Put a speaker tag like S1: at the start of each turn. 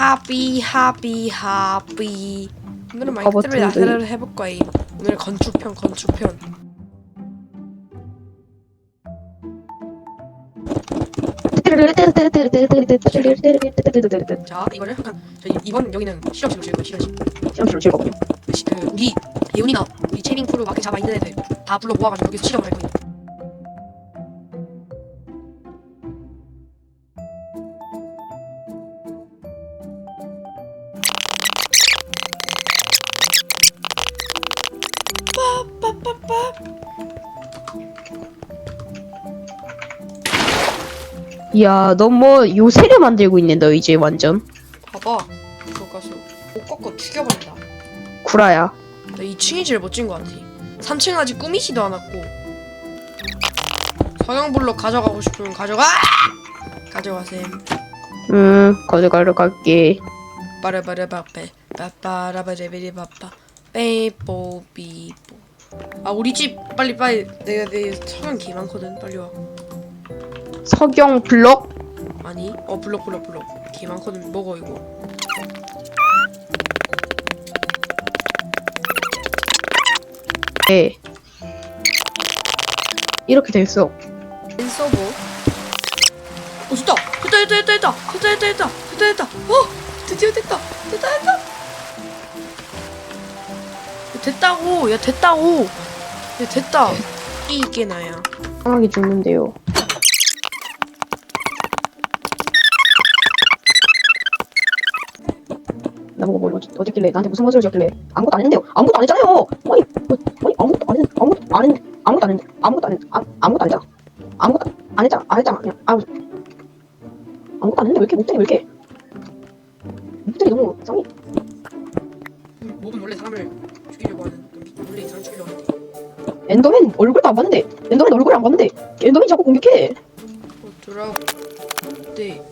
S1: 하비 하비 하비 오늘은 마이크를
S2: 둥둥이.
S1: 나사를 해볼 거예요 오늘 건축편 건축편 자 이거를 약간 저희 이번 여기는 실험실로 지을 거예요 실험실
S2: 시험실로 즐거군요.
S1: 시- 그 우리 예훈이나 우리 채민 크루 마크 자바 있는 애들 다 불러 모아가지고 여기서 실험을 할 거예요 빠빠빠빠
S2: 이야, 너 뭐 요새를 만들고 있네, 너 이제 완전.
S1: 봐봐. 그거 가서 못 꺾고 죽여버린다.
S2: 구라야.
S1: 나 2층이 제일 멋진 것 같아. 3층 아직 꾸미지도 않았고. 서양블록 가져가고 싶으면 가져가! 가져가셈.
S2: 음, 가져가러 갈게.
S1: 빠라바라바페 빠빠라바레베리바빠. 빼뽀비뽀 아 우리 집 빨리 빨리. 내가 내 서양 개 많거든. 빨리 와.
S2: 석영 블럭?
S1: 아니? 어 블록 블록 블록 개 많거든. 먹어 이거.
S2: 네. 이렇게 됐어.
S1: 엔 서버. 어 됐다. 됐다 됐다 됐다. 됐다 됐다 됐다. 됐다 됐다. 어! 드디어 됐다. 됐다 됐다. 야, 됐다고. 야 됐다고. 야 됐다. 이게 나야.
S2: 상하게 죽는데요. 나보고 뭘 어디, 어딨길래 나한테 무슨 것을 줬길래. 아무것도 안 했는데요. 아무것도 안 했잖아요. 아니 뭐, 아니 아무것도 안 했는데 아무것도 안 했는데 아무것도 안 했는데 아무것도 안 했는데 아, 아무것도 안 했잖아. 아무것도 안 했잖아 안 했잖아 그냥. 아무 아무것도 안 했는데 왜 이렇게 못되게 왜 이렇게? 못되게 너무 이상해
S1: 몹은 원래 사람을 죽이려고 하는 그 원래 사람 죽이려고 하는데
S2: 엔더맨 얼굴도 안 봤는데 엔더맨 얼굴을 안 봤는데 엔더맨이 자꾸 공격해.
S1: 어쩌라고 네